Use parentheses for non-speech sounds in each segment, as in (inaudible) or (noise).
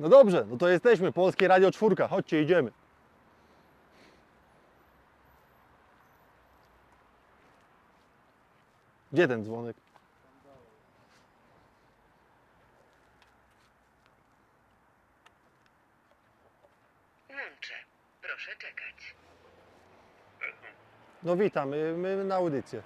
No dobrze, no to jesteśmy. Polskie Radio Czwórka. Chodźcie, idziemy. Gdzie ten dzwonek? Łączę. Proszę czekać. No witam, my, my na audycję.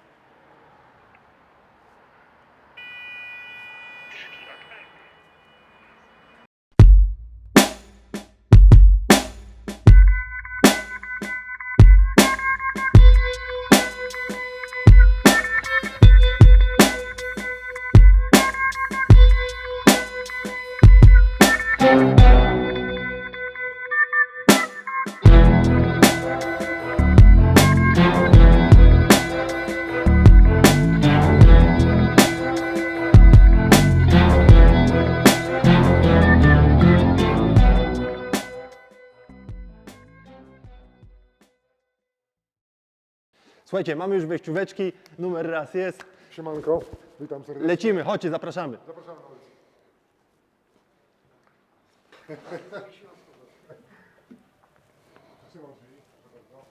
Słuchajcie, mamy już wejścióweczki, numer raz jest. Siemanko, witam serdecznie. Lecimy, chodźcie, zapraszamy. Zapraszamy na ulicę. Trzymam drzwi, proszę bardzo.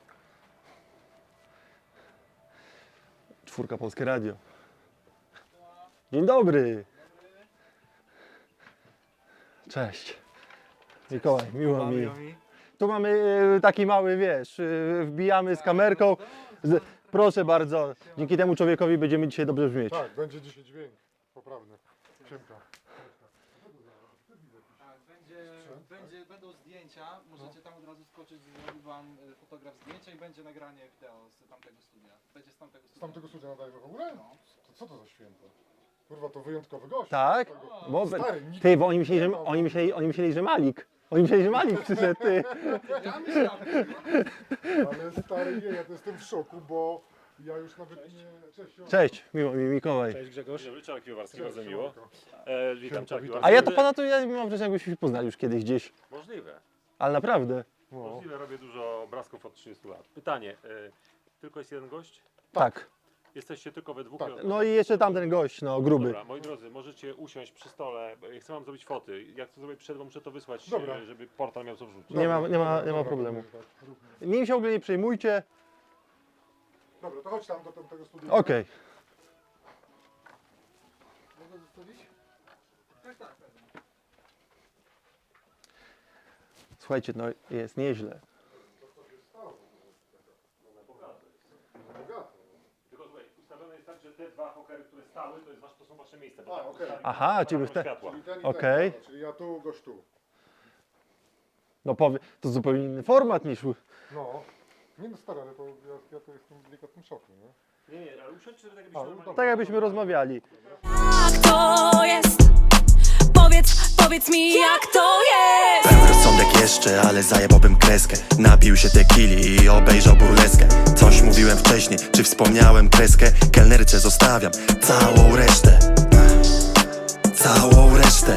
Czwórka Polskie Radio. Dzień dobry. Cześć. Mikołaj, miło mi. Tu mamy e, taki mały, wiesz, e, wbijamy z kamerką. Z, proszę bardzo, dzięki temu człowiekowi będziemy dzisiaj dobrze brzmieć. Tak, będzie dzisiaj dźwięk poprawny. Siemka. Tak, będzie, będzie, będą zdjęcia, możecie tam od razu skoczyć, zrobi wam e, fotograf zdjęcia i będzie nagranie wideo z tamtego studia. Będzie z tamtego Z studia. tamtego studia nadajemy w ogóle? No. To co to za święto? Kurwa, to wyjątkowy gość. Tak? Bo, Stary, nikt ty, bo oni myśleli, że, oni myśleli, oni myśleli, że Malik. Oni że Malik przyszedł, ty. Ja myślałem, Ale stary, nie, ja to jestem w szoku, bo ja już nawet nie... Cześć, Siemka. Cześć, miło mi, Mikołaj. Cześć Grzegorz. Dzień dobry, Czarek Piwowarski, bardzo miło. siemanko. E, witam Czarek witam. A ja to Piwowarski. pana to ja mam wrażenie, jakbyśmy się poznali już kiedyś gdzieś. Możliwe. Ale naprawdę. Możliwe, robię dużo obrazków od 30 lat. Pytanie, e, tylko jest jeden gość? Tak. Jesteście tylko we dwóch? Tak. No i jeszcze tamten gość, no gruby. Dobra, moi drodzy, możecie usiąść przy stole, bo ja chcę wam zrobić foty. Jak to zrobię przed, bo muszę to wysłać, Dobra. e, żeby portal miał co wrzucić. Nie ma, nie ma, nie ma Dobra, problemu. Nim się w ogóle nie przejmujcie. Dobra, to chodź tam do tamtego studia. Okej. mogę zostawić? Tak, tak. Słuchajcie, no jest nieźle. Bogato. Tylko słuchaj, ustawione jest tak, że te dwa hokery, które stały, to, jest wasz, to są wasze miejsca. bo A, tak okej. ustawić Aha, czyli prawo te- światła. Czyli ten i Okej. dobra, czyli ja tu, gość tu. No powie, to zupełnie inny format niż. No. Nie no stary, ale to ja, ja to jestem w delikatnym szoku, nie? Nie, nie, ale usiądźcie sobie tak, A, jakbyście no normalnie... Tak jakbyśmy rozmawiali. Jak to jest? Powiedz, powiedz mi jak to jest? Pełen rozsądek jeszcze, ale zajebałbym kreskę. Napił się tequili i obejrzał burleskę. Coś mówiłem wcześniej, czy wspomniałem kreskę? Kelnerce zostawiam całą resztę. Całą resztę.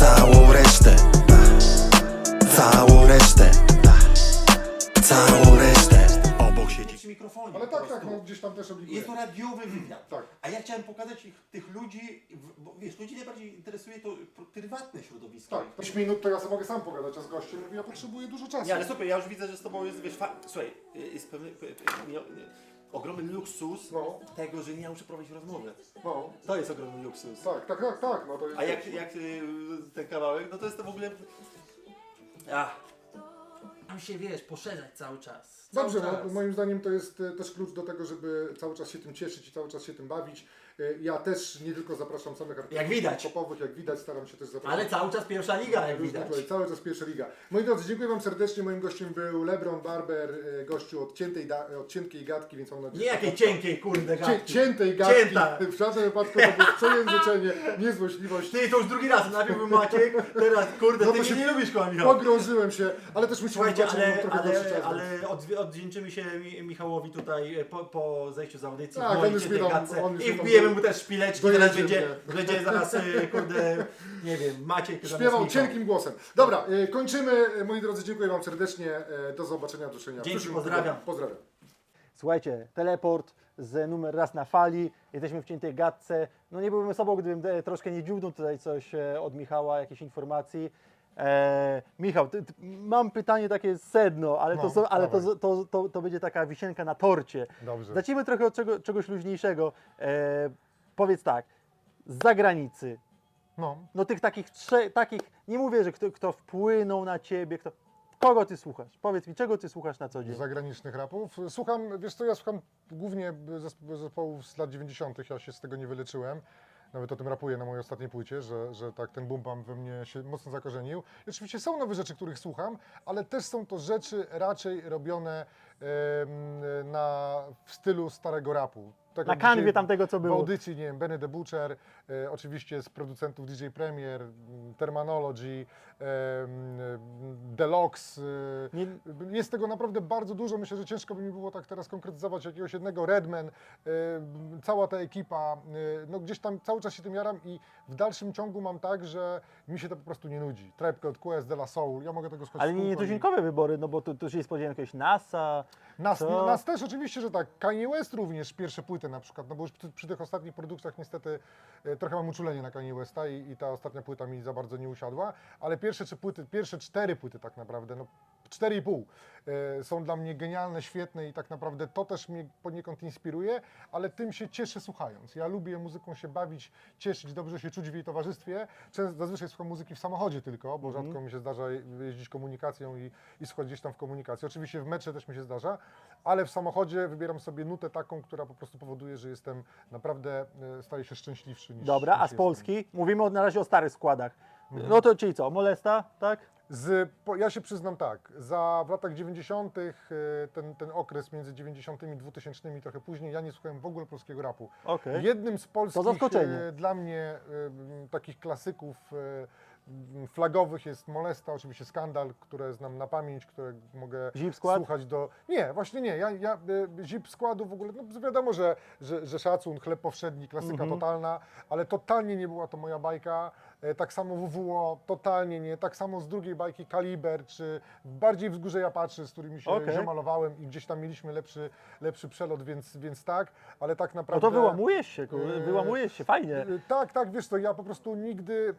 Całą resztę. Całą resztę. Całą resztę przy mikrofonie. Ale po tak, tak, prostu. no gdzieś tam też obliguję. Jest to radiowy wywiad. Tak. A ja chciałem pokazać ich, tych ludzi, w- bo wiesz, ludzi najbardziej interesuje to pr- prywatne środowisko. Tak, 5 minut to ja sobie mogę sam pogadać, a z gościem ja potrzebuję dużo czasu. Nie, ale super, ja już widzę, że z tobą jest, wiesz, fa- słuchaj, jest pewny, nie- nie- ogromny luksus No. tego, że nie muszę prowadzić rozmowy. No, To jest ogromny luksus. tak, tak, tak, tak, no to jest... A jak, jak y, ten kawałek, no to jest to w ogóle... Ach. Tam się, wiesz, poszerzać cały czas. Cały Dobrze, czas. no, moim zdaniem to jest e, też klucz do tego, żeby cały czas się tym cieszyć i cały czas się tym bawić. E, Ja też nie tylko zapraszam samych artystów Jak widać. popowych, jak widać, staram się też zapraszać. Ale cały czas pierwsza liga, jak widać. tutaj, Cały czas pierwsza liga. Moi drodzy, dziękuję Wam serdecznie. Moim gościem był Lebron Barber, e, gościu od ciętej, da, od cienkiej gadki, więc mam nadzieję, Nie jakiej cienkiej, kurde, Cię, gadki. ciętej gadki. Cięta. (laughs) W żadnym wypadku to było przejęzyczenie, niezłośliwość. Ty to już drugi raz, najpierw był Maciek, teraz kurde, No ty to mnie się nie lubisz koła Michał. Pogrążyłem się, ale też musimy Słuchajcie, zobaczyć, ale, trochę gorszy ale, czas. ale odwi- odwdzięczymy się Mi- Michałowi tutaj e, po, po zejściu z audycji. Tak, on już mnie tam- on już I tam wbijemy do- mu też szpileczki, teraz będzie, będzie zaraz, e, kurde, nie wiem, Maciek zamiast Śpiewał Michał. cienkim głosem. Dobra, e, kończymy. Moi drodzy, dziękuję Wam serdecznie. E, Do zobaczenia, do usłyszenia. w Dzięki, przyszłym pozdrawiam. tygodniu. Pozdrawiam. Słuchajcie, teleport z numer raz na fali. Jesteśmy w ciętej gadce. No nie byłbym sobą, gdybym e, troszkę nie dziubnął tutaj coś e, od Michała, jakieś informacji. E, Michał, ty, ty, mam pytanie takie sedno, ale, to, No, są- ale to, dawaj. to, to, to będzie taka wisienka na torcie. Dobrze. Zacznijmy trochę od czego, czegoś luźniejszego. E, powiedz tak, z zagranicy, No, no tych takich trzech, takich, nie mówię, że kto, kto wpłynął na ciebie, kto, kogo ty słuchasz? Powiedz mi, czego ty słuchasz na co dzień? zagranicznych rapów. Słucham, wiesz co, ja słucham głównie zesp- zespołów z lat 90., ja się z tego nie wyleczyłem. Nawet o tym rapuję na mojej ostatniej płycie, że, że tak ten boom we mnie się mocno zakorzenił. I oczywiście są nowe rzeczy, których słucham, ale też są to rzeczy raczej robione na, w stylu starego rapu. Tak Na kanwie dzisiaj tamtego, co W było. audycji, nie wiem, Benny the Butcher, e, oczywiście z producentów DJ Premier, Terminology, e, Deluxe. E, Nie- Jest tego naprawdę bardzo dużo. Myślę, że ciężko by mi było tak teraz konkretyzować jakiegoś jednego. Redman, e, cała ta ekipa, e, no gdzieś tam cały czas się tym jaram i w dalszym ciągu mam tak, że mi się to po prostu nie nudzi. Tribe Called Quest, De La Soul, ja mogę tego słuchać Ale w nie kółko i- nietuzinkowe wybory, no bo tu, tu się spodziewałem jakiegoś NASA. nas, nas też oczywiście, że tak. Kanye West również pierwsze płyty na przykład, no bo już przy, przy tych ostatnich produktach niestety e, trochę mam uczulenie na Kanye Westa i, i ta ostatnia płyta mi za bardzo nie usiadła, ale pierwsze trzy płyty, pierwsze cztery płyty tak naprawdę, no cztery i pół e, są dla mnie genialne, świetne i tak naprawdę to też mnie poniekąd inspiruje, ale tym się cieszę słuchając. Ja lubię muzyką się bawić, cieszyć, dobrze się czuć w jej towarzystwie. Często, zazwyczaj słucham muzyki w samochodzie tylko, bo rzadko mi się zdarza je- jeździć komunikacją i, i słuchać gdzieś tam w komunikacji. Oczywiście w metrze też mi się zdarza, ale w samochodzie wybieram sobie nutę taką, która po prostu powoduje, że jestem naprawdę, e, staję się szczęśliwszy niż Dobra, niż a z Polski? Mówimy od- na razie o starych składach. Mhm. No to czyli co, Molesta, tak? Z, ja się przyznam tak, za w latach 90. e, ten, ten okres między 90. i 2000 i trochę później, ja nie słuchałem w ogóle polskiego rapu. Okej. Jednym z polskich e, dla mnie m, takich klasyków flagowych jest Molesta, oczywiście Skandal, które znam na pamięć, które mogę słuchać do... Nie, właśnie nie, ja, ja Zip Składu w ogóle, no wiadomo, że, że, że szacun, chleb powszedni, klasyka Mhm. totalna, ale totalnie nie była to moja bajka. E, Tak samo WWO, totalnie nie. Tak samo z drugiej bajki Kaliber, czy bardziej Wzgórze Japaczy, z którymi się Okej. ziomalowałem i gdzieś tam mieliśmy lepszy, lepszy przelot, więc, więc tak, ale tak No naprawdę... to wyłamujesz się, Eee, wyłamujesz się, fajnie. Y, Tak, tak, wiesz to ja po prostu nigdy,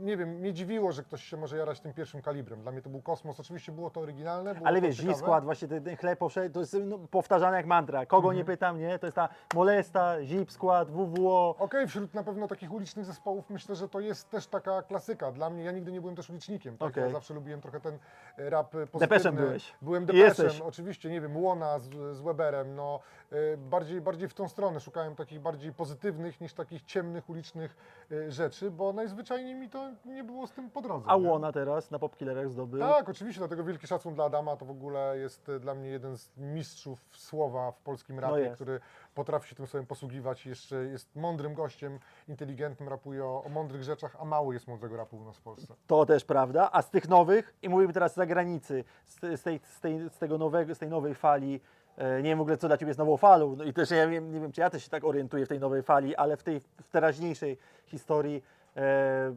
nie wiem, mnie dziwiło, że ktoś się może jarać tym pierwszym kalibrem. Dla mnie to był kosmos, oczywiście było to oryginalne, było Ale to wiesz, ciekawe. zip skład, właśnie ten, ten chleb powszedni, to jest no, powtarzane jak mantra. Kogo Mhm. nie pytam, nie? To jest ta Molesta, zip skład, WWO. Okej, wśród na pewno takich ulicznych zespołów myślę, że to jest też taka klasyka. Dla mnie, ja nigdy nie byłem też ulicznikiem, tak? Okej. Ja zawsze lubiłem trochę ten e, rap e, pozytywny. Depeszem byłeś. Byłem depeszem, jesteś. oczywiście, nie wiem, Łona z, z Weberem, no e, bardziej, bardziej w tą stronę szukałem takich bardziej pozytywnych niż takich ciemnych, ulicznych rzeczy, bo najzwyczajniej mi to nie było z tym po drodze. A nie? Łona teraz na Popkillerach zdobył. Tak, oczywiście, dlatego wielki szacun dla Adama, to w ogóle jest dla mnie jeden z mistrzów słowa w polskim rapie, No który potrafi się tym sobie posługiwać jeszcze jest mądrym gościem, inteligentnym, rapuje o, o mądrych rzeczach, a mało jest mądrego rapu u nas w Polsce. To też prawda. A z tych nowych, i mówimy teraz z zagranicy, z, z, tej, z, tej, z tego nowego, z tej nowej fali, e, nie wiem w ogóle co dla Ciebie jest nową falą, no i też ja wiem, nie wiem, czy ja też się tak orientuję w tej nowej fali, ale w tej w teraźniejszej historii, e,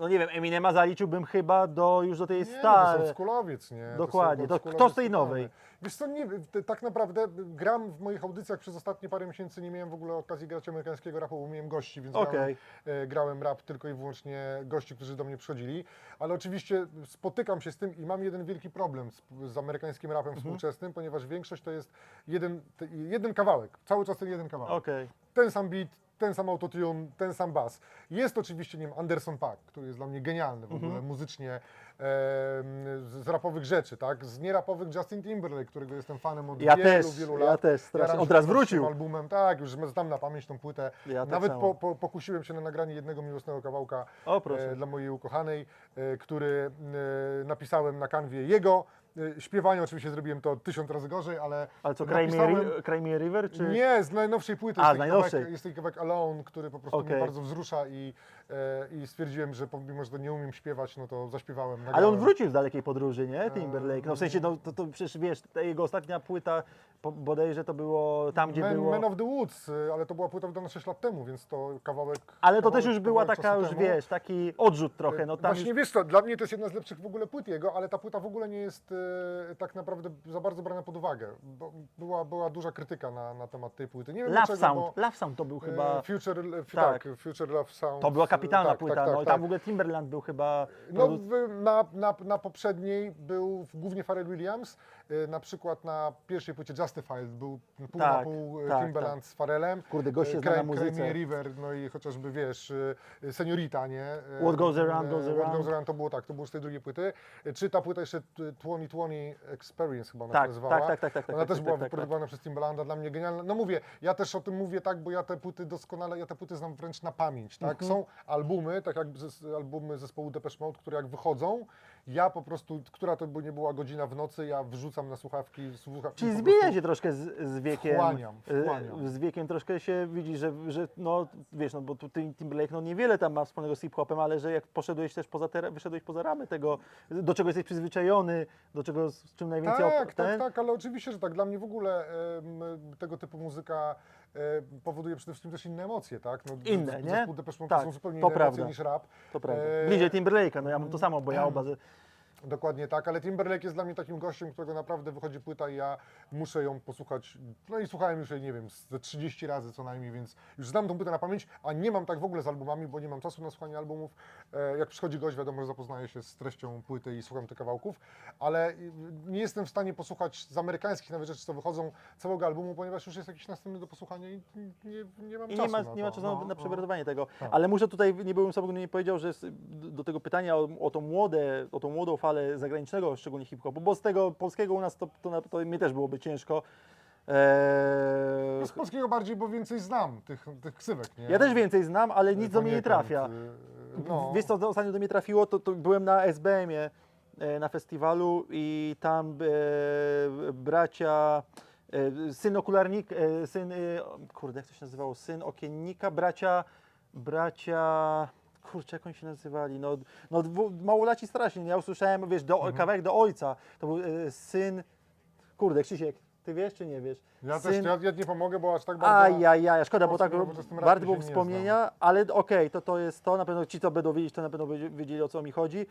no nie wiem, Eminema zaliczyłbym chyba do, już do tej Nie, no to starej. są skulowiec, nie? Dokładnie. To oldschoolowiec kto z tej nowej? Wiesz co, nie, tak naprawdę gram w moich audycjach przez ostatnie parę miesięcy, nie miałem w ogóle okazji grać amerykańskiego rapu, bo miałem gości, więc grałem, Okej. e, grałem rap tylko i wyłącznie gości, którzy do mnie przychodzili, ale oczywiście spotykam się z tym i mam jeden wielki problem z, z amerykańskim rapem Mhm. współczesnym, ponieważ większość to jest jeden, jeden kawałek, cały czas ten jeden kawałek Okej. ten sam beat, ten sam autotune, ten sam bas. Jest oczywiście, wiem, Anderson Paak, który jest dla mnie genialny w ogóle muzycznie em, z, rapowych rzeczy, tak? Z nierapowych Justin Timberlake, którego jestem fanem od Ja wielu, też, wielu ja lat. też strasznie. Jaram się teraz tym wrócił. albumem, tak, już znam na pamięć tą płytę. Ja tak Nawet samo. po, po, pokusiłem się na nagranie jednego miłosnego kawałka O, proszę. e, dla mojej ukochanej, e, który e, napisałem na kanwie jego. E, śpiewanie oczywiście zrobiłem to tysiąc razy gorzej, ale Ale co, napisałem- Cry Me River, czy? nie, z najnowszej płyty. A, jest, najnowszej. Kawałek, jest taki kawałek Alone, który po prostu Okej. mnie bardzo wzrusza i, e, i stwierdziłem, że pomimo, że to nie umiem śpiewać, no to zaśpiewałem. Ale on nagrałem. wrócił z dalekiej podróży, nie? Timberlake. No w sensie, no to, to przecież wiesz, ta jego ostatnia płyta po, bodajże to było tam, gdzie Man, było... Man of the Woods, y, ale to była płyta wydana 6 lat temu, więc to kawałek. Ale to kawałek, też już była kawałek taka, czasu już temu. wiesz, taki odrzut trochę, no tam Właśnie już... wiesz co, dla mnie to jest jedna z lepszych w ogóle płyt jego, ale ta płyta w ogóle nie jest e, tak naprawdę za bardzo brana pod uwagę. Bo była, była duża krytyka na, na temat tej płyty. Nie wiem Love dlaczego, Sound, bo Love Sound to był e, chyba... Future, e, f- tak. tak. Future Love Sound. To była e, kapitalna tak, płyta, tak, no tak, i tam tak. w ogóle Timberland był chyba... No, produ- w, na, na, na poprzedniej był głównie Pharrell Williams, y, na przykład na pierwszej płycie Justified był pół Tak, na pół y, tak, Timberland z Pharrellem. Kurde, y, zna na muzyce. River, no i chociażby wiesz, y, Seniorita, nie? Y, What Goes Around, Goes What Around. Goes Around to było tak, to było z tej drugiej płyty. Czy ta płyta jeszcze y, 2020 Experience chyba ona Tak, się nazywała. tak, tak, tak, tak, tak, Ona tak, też tak, była tak, tak. wyprodukowana przez Timbalanda, dla mnie genialna. No mówię, ja też o tym mówię tak, bo ja te płyty doskonale, ja te płyty znam wręcz na pamięć, tak? Mhm. Są albumy, tak jak albumy zespołu Depeche Mode, które jak wychodzą, ja po prostu, która to by nie była godzina w nocy, ja wrzucam na słuchawki, słucham. Czyli zmienia się troszkę z, z wiekiem. Wchłaniam, e, wchłaniam. Z wiekiem troszkę się widzi, że, że no wiesz, no bo tu Tim- Timberlake no niewiele tam ma wspólnego z hip-hopem, ale że jak poszedłeś też poza te, wyszedłeś poza ramy tego, do czego jesteś przyzwyczajony, do czego z czym najwięcej op- Tak, tak, tak, ale oczywiście, że tak. Dla mnie w ogóle tego typu muzyka powoduje przede wszystkim też inne emocje, tak? No, Inne, nie? Zespół Depeche Mode Tak, to są zupełnie to inne prawda. emocje niż rap. To prawda. E, Bliżej Timberlake'a, no ja mam to samo, bo ja (clears throat) oba. Dokładnie tak, ale Timberlake jest dla mnie takim gościem, którego naprawdę wychodzi płyta i ja muszę ją posłuchać. No i słuchałem już jej, nie wiem, ze 30 razy co najmniej, więc już znam tą płytę na pamięć, a nie mam tak w ogóle z albumami, bo nie mam czasu na słuchanie albumów. E, Jak przychodzi gość, wiadomo, że zapoznaję się z treścią płyty i słucham tych kawałków, ale y, nie jestem w stanie posłuchać z amerykańskich nawet rzeczy, co wychodzą, całego albumu, ponieważ już jest jakiś następny do posłuchania i nie, nie mam I czasu nie ma, na nie ma czasu No, na, na no. przewertowanie tego. Tak. Ale muszę tutaj, nie byłem gdybym nie powiedział, że do tego pytania o, o, tą młode, o tą młodą falę zagranicznego, szczególnie hip-hopu, bo z tego polskiego u nas to, to, to mnie też byłoby ciężko. Eee, Z polskiego bardziej, bo więcej znam tych, tych ksywek, nie? ja też więcej znam, ale nic do mnie nie trafia. y, No. Wiesz co ostatnio do mnie trafiło? To, to byłem na SBM-ie e, na festiwalu i tam e, bracia, e, syn okularnik, e, syn, e, kurde jak to się nazywało, syn okiennika, bracia, bracia, kurczę jak oni się nazywali, no, no dwu- małolaci strasznie, ja usłyszałem, wiesz, do, Mhm. kawałek do ojca, to był e, syn, kurde Krzysiek, ty wiesz czy nie wiesz? Ja syn, też ja, ja nie pomogę, bo aż tak bardzo. Ajajaj, szkoda, bo tak mocno się było nie wspomnienia, ale okej, to to jest to, na pewno ci, co będą wiedzieć, to na pewno będzie- wiedzieli, o co mi chodzi.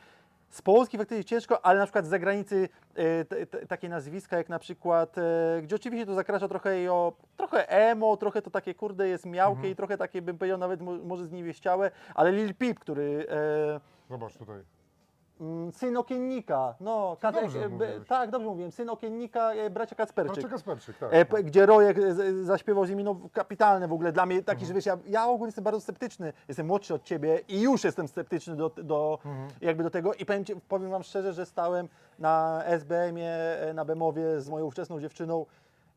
Z Polski faktycznie ciężko, ale na przykład z zagranicy e, te, te, takie nazwiska jak na przykład, e, gdzie oczywiście to zakracza trochę i o, trochę emo, trochę to takie kurde jest miałkie Mhm. i trochę takie bym powiedział nawet mo, może zniewieściałe, ale Lil Peep, który e, Zobacz tutaj. Mm, syn okiennika, no, dobrze e, mówiłeś. tak, dobrze mówiłem, syn okiennika, e, bracia Kacperczyk. Patrz, Kasperczyk, tak. E, p- gdzie Rojek e, z- zaśpiewał z nimi, no kapitalne w ogóle, dla mnie taki, że wiesz, ja, ja ogólnie jestem bardzo sceptyczny, jestem młodszy od Ciebie i już jestem sceptyczny do, do jakby do tego. I powiem, ci, powiem Wam szczerze, że stałem na SBM-ie, e, na Bemowie z moją ówczesną dziewczyną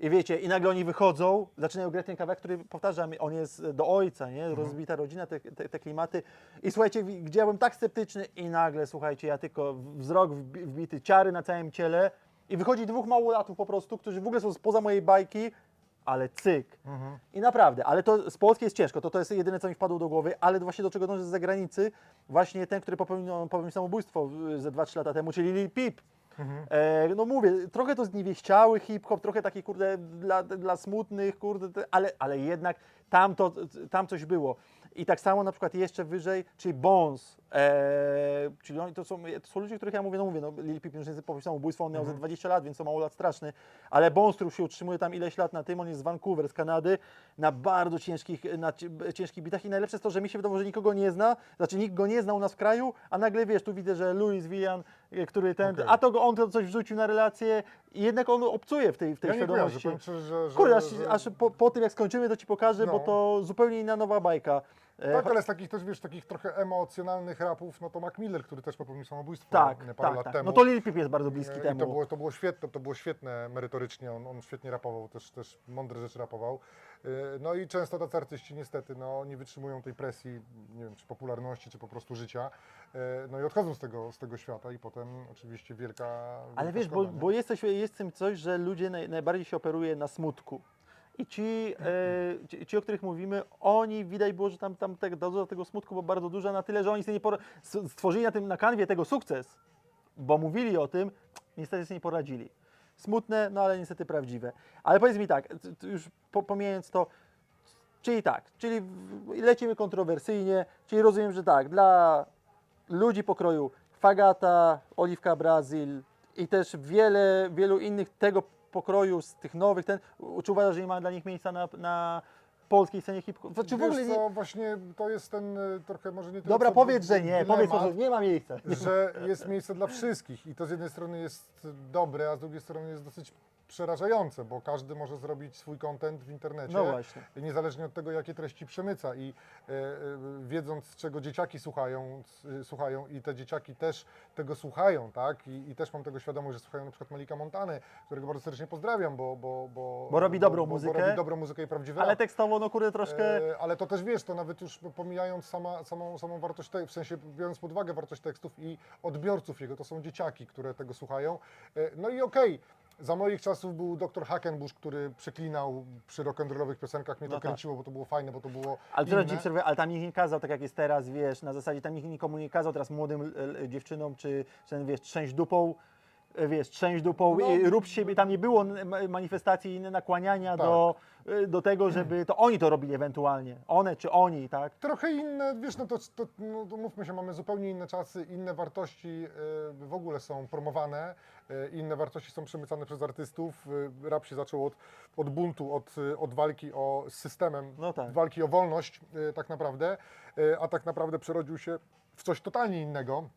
i wiecie, i nagle oni wychodzą, zaczynają grać ten kawałek, który powtarzam, on jest do ojca, nie? Rozbita rodzina, te, te, te klimaty. I słuchajcie, gdzie ja byłem tak sceptyczny i nagle, słuchajcie, ja tylko wzrok wbi- wbity, ciary na całym ciele i wychodzi dwóch małolatów po prostu, którzy w ogóle są spoza mojej bajki, ale cyk. I naprawdę, ale to z Polski jest ciężko, to, to jest jedyne, co mi wpadło do głowy, ale właśnie do czego dążę z zagranicy, właśnie ten, który popełnił, popełnił samobójstwo ze 2-3 lata temu, czyli Lil Peep. E, no mówię, trochę to zniewieściały hip-hop, trochę taki kurde dla, dla smutnych, kurde, ale, ale jednak tam, to, tam coś było. I tak samo na przykład jeszcze wyżej, czyli Bones, e, czyli oni to są, to są ludzie, których ja mówię, no mówię, no Lil Peep już jest popełnił samobójstwo, on miał ze 20 lat, więc to mało lat straszny, ale Bones, który się utrzymuje tam ileś lat na tym, on jest z Vancouver, z Kanady, na bardzo ciężkich, na ci- ciężkich bitach. I najlepsze jest to, że mi się wydawało, że nikogo nie zna, znaczy nikt go nie zna u nas w kraju, a nagle wiesz, tu widzę, że Louis Villan, który ten, Okej. a to go on to coś wrzucił na relację i jednak on obcuje w tej, w tej Ja nie kojarzę, świadomości. szczerze, że... że, Kurde, aż, że... aż po, po tym jak skończymy, to ci pokażę, bo No. to zupełnie inna nowa bajka. E, Tak, ale z takich też, wiesz, takich trochę emocjonalnych rapów, no to Mac Miller, który też popełnił samobójstwo tak, parę tak, lat tak. temu. No to Lil Peep jest bardzo bliski E, I temu. to było, to było świetne, to było świetne merytorycznie, on, on świetnie rapował, też, też mądre rzeczy rapował. E, No i często tacy artyści niestety no, nie wytrzymują tej presji, nie wiem, czy popularności, czy po prostu życia. E, No i odchodzą z tego, z tego świata i potem oczywiście wielka Ale wielka wiesz, bo, szkoda, nie? bo jest, coś, jest w tym coś, że ludzie naj, najbardziej się operuje na smutku. I ci, e, ci, ci, o których mówimy, oni widać było, że tam, tam te, tego smutku było bardzo dużo, na tyle, że oni sobie nie s- stworzyli na tym na kanwie tego sukces, bo mówili o tym, niestety sobie nie poradzili. Smutne, no ale niestety prawdziwe. Ale powiedz mi tak, już po, pomijając to, czyli tak, czyli lecimy kontrowersyjnie, czyli rozumiem, że tak, dla ludzi pokroju Fagata, Oliwka Brazil i też wiele, wielu innych tego pokroju z tych nowych, ten, czy uważasz, że nie ma dla nich miejsca na, na polskiej scenie hip-hopu? Czy w ogóle Wiesz nie, co, właśnie to jest ten y, trochę może nie tyle Dobra, co powiedz, że nie, dylemat, powiedz, że nie ma miejsca. że jest miejsce dla wszystkich i to z jednej strony jest dobre, a z drugiej strony jest dosyć przerażające, bo każdy może zrobić swój content w internecie. No właśnie. Niezależnie od tego, jakie treści przemyca i e, e, wiedząc, czego dzieciaki słuchają, s- słuchają i te dzieciaki też tego słuchają, tak? I, I też mam tego świadomość, że słuchają na przykład Malika Montany, którego bardzo serdecznie pozdrawiam, bo... Bo, bo, Bo robi dobrą bo, Bo muzykę. robi dobrą muzykę i prawdziwy Ale rap. tekstowo, no kurde, troszkę... E, ale to też wiesz, to nawet już pomijając sama, samą, samą wartość, te, w sensie biorąc pod uwagę wartość tekstów i odbiorców jego, to są dzieciaki, które tego słuchają. E, no i okej. Za moich czasów był dr Hackenbush, który przeklinał przy rock'n'rollowych piosenkach. Mnie to No tak. kręciło, bo to było fajne, bo to było Ale, teraz ci inne. przerwę, ale tam nikt nie kazał, tak jak jest teraz, wiesz, na zasadzie tam nikt nikomu nie kazał teraz młodym e, e, dziewczynom, czy, czy ten, wiesz, trzęść dupą, e, wiesz, trzęść dupą No. i rób z siebie, tam nie było n- ma- manifestacji i nakłaniania Tak. do, do tego, żeby to oni to robili ewentualnie, one czy oni, tak? Trochę inne, wiesz, no to, to, no to mówmy się, mamy zupełnie inne czasy, inne wartości y, w ogóle są promowane, y, inne wartości są przemycane przez artystów. Y, Rap się zaczął od, od buntu, od, y, od walki o z systemem, No tak. walki o wolność y, tak naprawdę, y, a tak naprawdę przerodził się w coś totalnie innego.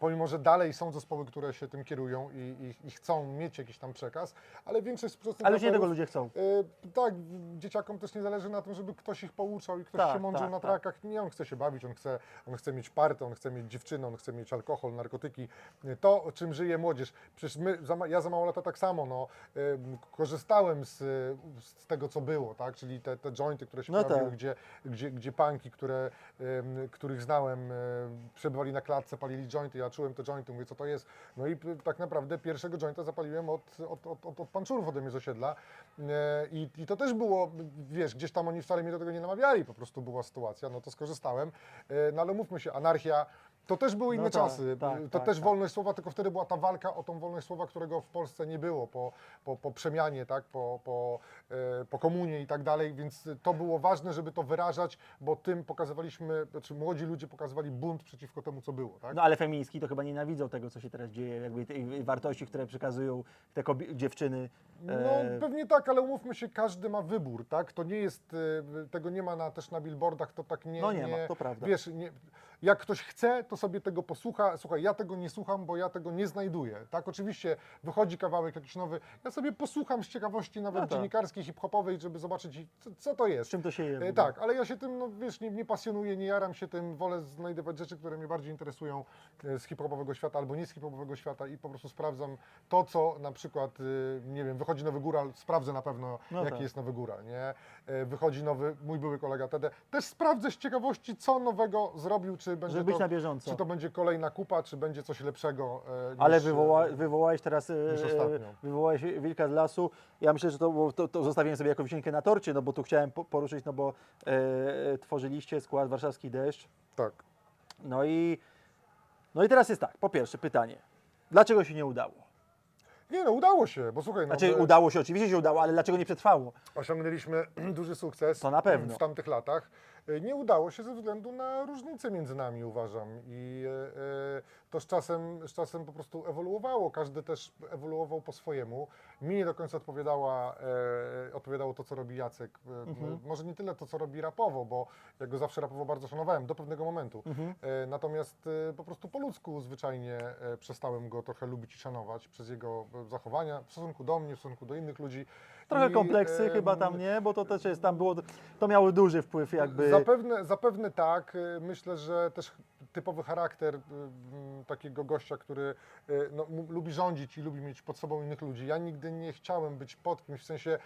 Pomimo, że dalej są zespoły, które się tym kierują i, i, i chcą mieć jakiś tam przekaz, ale większość z prostych Ale już nie tego ludzie chcą. E, tak, dzieciakom też nie zależy na tym, żeby ktoś ich pouczał i ktoś Tak, się mądrzył tak, na tak. trakach. Nie, on chce się bawić, on chce, on chce mieć partę, on chce mieć dziewczynę, on chce mieć alkohol, narkotyki. To, czym żyje młodzież. Przecież my, ja za mało lata tak samo, no, em, korzystałem z, z tego, co było, tak, czyli te, te jointy, które się No pojawiły, tak. gdzie, gdzie, gdzie punki, które, em, których znałem, em, przebywali na klatce, palili jointy, ja czułem te jointy, mówię, co to jest. No i tak naprawdę pierwszego jointa zapaliłem od, od, od, od, od panczurów ode mnie z osiedla E, i, i to też było, wiesz, gdzieś tam oni wcale mnie do tego nie namawiali, po prostu była sytuacja, no to skorzystałem. E, No ale mówmy się, anarchia, to też były inne tak, czasy, tak, to tak, też tak. wolność słowa, tylko wtedy była ta walka o tą wolność słowa, którego w Polsce nie było po, po, po przemianie, tak, po, po, e, po komunie i tak dalej, więc to było ważne, żeby to wyrażać, bo tym pokazywaliśmy, znaczy młodzi ludzie pokazywali bunt przeciwko temu, co było, tak? No ale feministki to chyba nienawidzą tego, co się teraz dzieje, jakby tej wartości, które przekazują te kobie- dziewczyny. No e, pewnie tak, ale umówmy się, każdy ma wybór, tak? To nie jest, y, tego nie ma na, też na billboardach, to tak nie... No nie ma, to prawda. Wiesz, nie, jak ktoś chce, to sobie tego posłucha. Słuchaj, ja tego nie słucham, bo ja tego nie znajduję, tak? Oczywiście wychodzi kawałek jakiś nowy, ja sobie posłucham z ciekawości nawet No tak. dziennikarskiej, hip-hopowej, żeby zobaczyć, co, co to jest. z czym to się je? E, ogóle? Tak, ale ja się tym, no wiesz, nie, nie pasjonuję, nie jaram się tym, wolę znajdować rzeczy, które mnie bardziej interesują e, z hip-hopowego świata albo nie z hip-hopowego świata i po prostu sprawdzam to, co na przykład, y, nie wiem, wychodzi nowy góral, sprawdzę na pewno, No jaki tak. jest nowy góral, nie? E, Wychodzi nowy, mój były kolega Tede, też sprawdzę z ciekawości, co nowego zrobił, czy będzie Żeby być to, na bieżąco. czy to będzie kolejna kupa, czy będzie coś lepszego e, niż, Ale e, wywoła, wywołałeś teraz, e, ostatnio. wywołałeś wilka z lasu. Ja myślę, że to, to, to zostawiłem sobie jako wisienkę na torcie, no bo tu chciałem po- poruszyć, no bo e, tworzyliście skład Warszawski Deszcz. Tak. No i, no i teraz jest tak, po pierwsze pytanie. Dlaczego się nie udało? Nie no, udało się, bo słuchaj, no, Znaczy my- udało się, oczywiście się udało, ale dlaczego nie przetrwało? osiągnęliśmy (clears throat) duży sukces To na pewno. w tamtych latach. E, Nie udało się ze względu na różnice między nami, uważam. I e, e, to z czasem, z czasem po prostu ewoluowało. Każdy też ewoluował po swojemu. Mi nie do końca odpowiadała, odpowiadało to, co robi Jacek. Mhm. Może nie tyle to, co robi rapowo, bo ja go zawsze rapowo bardzo szanowałem, do pewnego momentu. Mhm. Natomiast po prostu po ludzku zwyczajnie przestałem go trochę lubić i szanować przez jego zachowania w stosunku do mnie, w stosunku do innych ludzi. Trochę I, kompleksy em, chyba tam nie, bo to też jest, tam było, to miało duży wpływ jakby. Zapewne, zapewne tak. Y, Myślę, że też typowy charakter y, mm, takiego gościa, który y, no, lubi rządzić i lubi mieć pod sobą innych ludzi. Ja nigdy nie chciałem być pod kimś, w sensie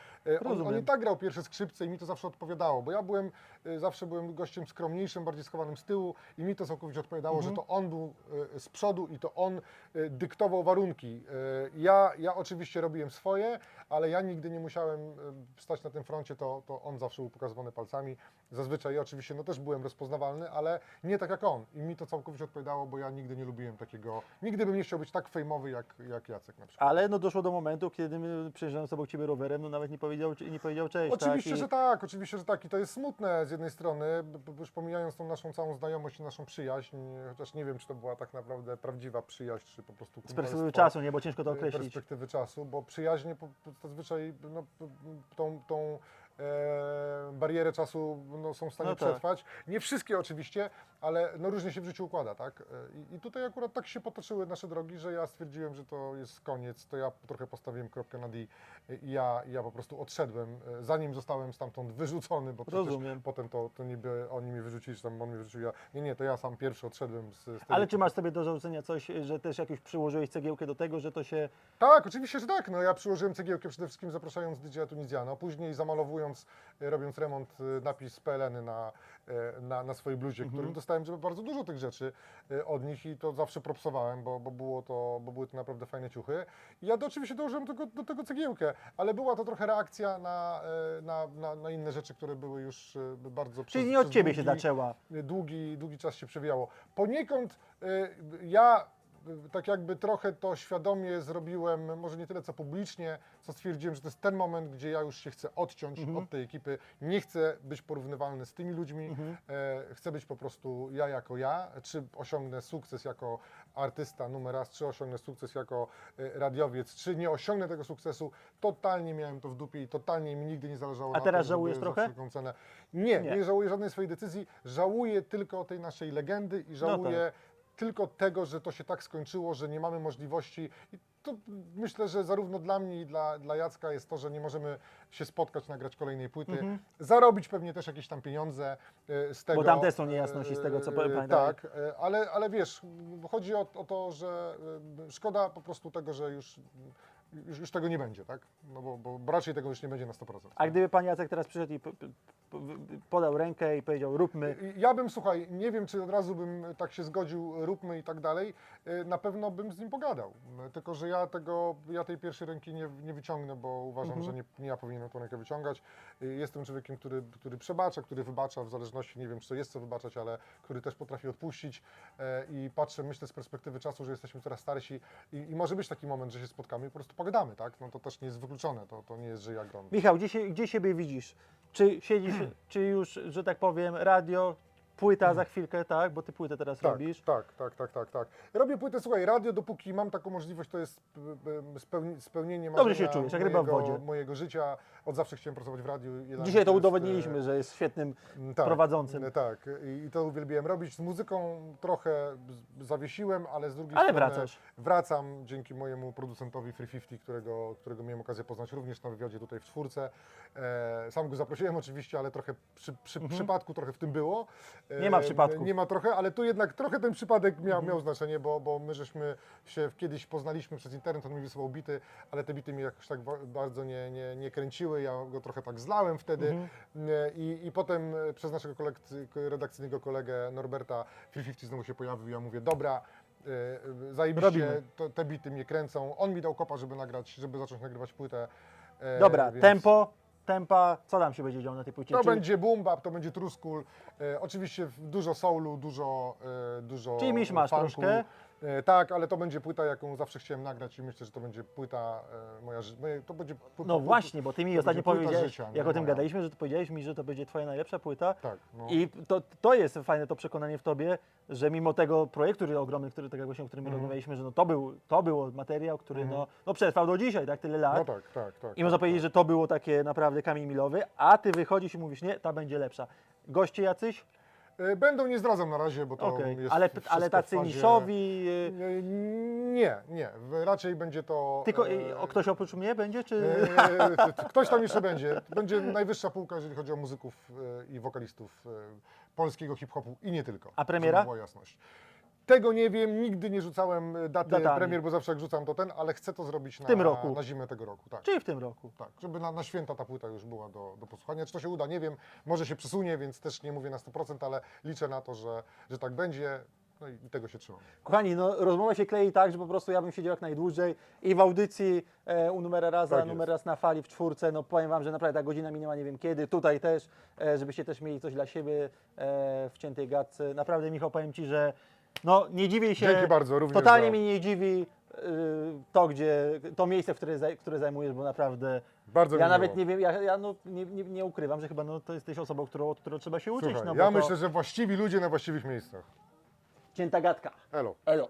on, on i tak grał pierwsze skrzypce i mi to zawsze odpowiadało, bo ja byłem zawsze byłem gościem skromniejszym, bardziej schowanym z tyłu i mi to całkowicie odpowiadało, że to on był y, z przodu i to on y, dyktował warunki. Y, Ja, ja oczywiście robiłem swoje, ale ja nigdy nie musiałem y, stać na tym froncie, to, to on zawsze był pokazywany palcami. Zazwyczaj ja oczywiście no, też byłem rozpoznawalny, ale nie tak jak on. I mi to całkowicie odpowiadało, bo ja nigdy nie lubiłem takiego, nigdy bym nie chciał być tak fejmowy jak, jak Jacek na przykład. Ale no doszło do momentu, kiedy my przejeżdżając obok ciebie rowerem, no nawet nie powiedział, nie powiedział cześć. Oczywiście, tak? I- że tak, oczywiście, że tak. I to jest smutne z jednej strony, już pomijając tą naszą całą znajomość i naszą przyjaźń, chociaż nie wiem, czy to była tak naprawdę prawdziwa przyjaźń, czy po prostu Z perspektywy czasu, nie? Bo ciężko to e, określić. perspektywy czasu, bo przyjaźnie zazwyczaj no, tą, tą e, barierę czasu no, są w stanie No tak. przetrwać. Nie wszystkie oczywiście, ale no, różnie się w życiu układa, tak? E, I, I tutaj akurat tak się potoczyły nasze drogi, że ja stwierdziłem, że to jest koniec, to ja trochę postawiłem kropkę na D i ja, ja po prostu odszedłem, e, zanim zostałem stamtąd wyrzucony, bo przecież Rozumiem. potem to, to niby oni mnie wyrzucili, czy tam on mnie wyrzucił, ja, nie, nie, to ja sam pierwszy odszedłem z, z tej Ale czy masz sobie do zarzucenia coś, że też jakoś przyłożyłeś cegiełkę do tego, że to się... Tak, oczywiście, że tak. No, ja przyłożyłem cegiełkę przede wszystkim zapraszając DJ Tunizjana, później zamalowując, e, robiąc remont, e, napis PLN na, e, na, na swojej bluzie, którym dostałem bardzo dużo tych rzeczy od nich i to zawsze propsowałem, bo, bo, było to, bo były to naprawdę fajne ciuchy. I ja to oczywiście dołożyłem do tego, do tego cegiełkę, ale była to trochę reakcja na, na, na, na inne rzeczy, które były już bardzo Czyli przez- nie od ciebie się długi- zaczęła. długi, długi czas się przewijało. Poniekąd ja tak jakby trochę to świadomie zrobiłem, może nie tyle co publicznie, co stwierdziłem, że to jest ten moment, gdzie ja już się chcę odciąć od tej ekipy. Nie chcę być porównywalny z tymi ludźmi, e, chcę być po prostu ja jako ja. Czy osiągnę sukces jako artysta numer raz, czy osiągnę sukces jako e, radiowiec, czy nie osiągnę tego sukcesu, totalnie miałem to w dupie i totalnie mi nigdy nie zależało A na teraz tym, żałujesz trochę? Nie, Nie. nie, żałuję żadnej swojej decyzji. Żałuję tylko tej naszej legendy i żałuję tylko tego, że to się tak skończyło, że nie mamy możliwości. I to myślę, że zarówno dla mnie i dla, dla Jacka jest to, że nie możemy się spotkać, nagrać kolejnej płyty, zarobić pewnie też jakieś tam pieniądze e, z tego. Mhm. tam też są niejasności z tego, co e, pamiętam. Tak, e, ale, ale wiesz, chodzi o, o to, że e, szkoda po prostu tego, że już, już, już tego nie będzie, tak? No bo, bo raczej tego już nie będzie na 100%. A gdyby pan Jacek teraz przyszedł i podał rękę i powiedział róbmy, Ja bym, słuchaj, nie wiem, czy od razu bym tak się zgodził, róbmy i tak dalej. Y, Na pewno bym z nim pogadał. Y, Tylko, że ja tego, ja tej pierwszej ręki nie, nie wyciągnę, bo uważam, że nie, nie ja powinienem tą rękę wyciągać. Y, Jestem człowiekiem, który, który przebacza, który wybacza, w zależności, nie wiem, czy to jest co wybaczać, ale który też potrafi odpuścić. E, I patrzę, myślę z perspektywy czasu, że jesteśmy coraz starsi i, i może być taki moment, że się spotkamy i po prostu pogadamy, tak? No to też nie jest wykluczone, to, to nie jest, że ja gram. Michał, gdzie, się, gdzie siebie widzisz? Czy siedzisz, (clears throat) czy już, że tak powiem, radio, płyta za chwilkę, tak? Bo ty płytę teraz Tak, robisz. tak, tak, tak, tak, tak. Robię płytę, słuchaj, radio, dopóki mam taką możliwość, to jest spełni, spełnienie Dobrze się czujesz, jak ryba w mojego, wodzie. mojego życia. Od zawsze chciałem pracować w radiu. Dzisiaj to jest, udowodniliśmy, e, że jest świetnym tak, prowadzącym. e, Tak, i to uwielbiałem robić. Z muzyką trochę zawiesiłem, ale z drugiej Ale strony wracasz. wracam dzięki mojemu producentowi Free 50, którego, którego miałem okazję poznać również na wywiadzie tutaj w czwórce. E, sam go zaprosiłem oczywiście, ale trochę przy, przy przypadku trochę w tym było. Mhm. Nie ma przypadków. Nie ma trochę, ale tu jednak trochę ten przypadek miał, miał znaczenie, bo, bo my żeśmy się kiedyś poznaliśmy przez internet, on mi wysyłał bity, ale te bity mnie jakoś tak bardzo nie, nie, nie kręciły, ja go trochę tak zlałem wtedy E, I, i potem e, przez naszego redakcyjnego kolegę Norberta 350 znowu się pojawił, ja mówię, dobra, e, e, zajebiście, to, te bity mnie kręcą, on mi dał kopa, żeby nagrać, żeby zacząć nagrywać płytę. Dobra, więc- tempo, tempa, co tam się będzie działo na tej płycie? to Czy- będzie boom bap, to będzie truskul, e, oczywiście dużo soulu, dużo, e, dużo Czyli misz masz funku. troszkę. E, tak, ale to będzie płyta, jaką zawsze chciałem nagrać i myślę, że to będzie płyta e, moja, ży- moje, to będzie... No właśnie, bo ty mi to ostatnio będzie płyta powiedziałeś, życia, nie jak o tym moja. gadaliśmy, że to powiedziałeś mi, że to będzie twoja najlepsza płyta. Tak, no. I to, to jest fajne to przekonanie w tobie, że mimo tego projektu który ogromny, który, tak jak właśnie, o którym Mhm. rozmawialiśmy, że no to, był, to było materiał, który no, no przetrwał do dzisiaj, tak, tyle lat. no tak, tak, tak. I można tak, powiedzieć, że to było takie naprawdę kamień milowy, a ty wychodzisz i mówisz, nie, ta będzie lepsza. Goście jacyś? E, Będą, nie zdradzam na razie, bo to Okej, jest ale, wszystko ale w tacy fazie- niszowi, y, E, Nie, nie. W- Raczej będzie to... tylko e, o, ktoś oprócz mnie będzie, czy... e, t- t- Ktoś tam jeszcze będzie. Będzie najwyższa półka, jeżeli chodzi o muzyków e, i wokalistów e, polskiego hip-hopu i nie tylko. A premiera? Żeby była jasność. Tego nie wiem, nigdy nie rzucałem e, daty Datami. premier, bo zawsze jak rzucam to ten, ale chcę to zrobić na, tym roku. na zimę tego roku. Tak. Czyli w tym roku. Tak, żeby na, na święta ta płyta już była do, do posłuchania. Czy to się uda, nie wiem. Może się przesunie, więc też nie mówię na 100%, ale liczę na to, że, że tak będzie. No i tego się trzymam. Kochani, no rozmowa się klei tak, że po prostu ja bym siedział jak najdłużej i w audycji e, u numer raza, Tak numer jest. raz na fali w czwórce, no powiem Wam, że naprawdę ta godzina minęła nie wiem kiedy, tutaj też, e, żebyście też mieli coś dla siebie e, w ciętej gadce. Naprawdę Michał, powiem Ci, że no nie dziwię się, Dzięki bardzo, również totalnie za- mnie nie dziwi e, to, gdzie, to miejsce, w które, zaj- które zajmujesz, bo naprawdę Bardzo ja mi nawet miło. nie wiem, ja, ja no, nie, nie, nie ukrywam, że chyba no, to jesteś osobą, którą, od którą trzeba się uczyć. Słuchaj, no, bo ja to myślę, że właściwi ludzie na właściwych miejscach. Cięta gadka. Elo. Elo.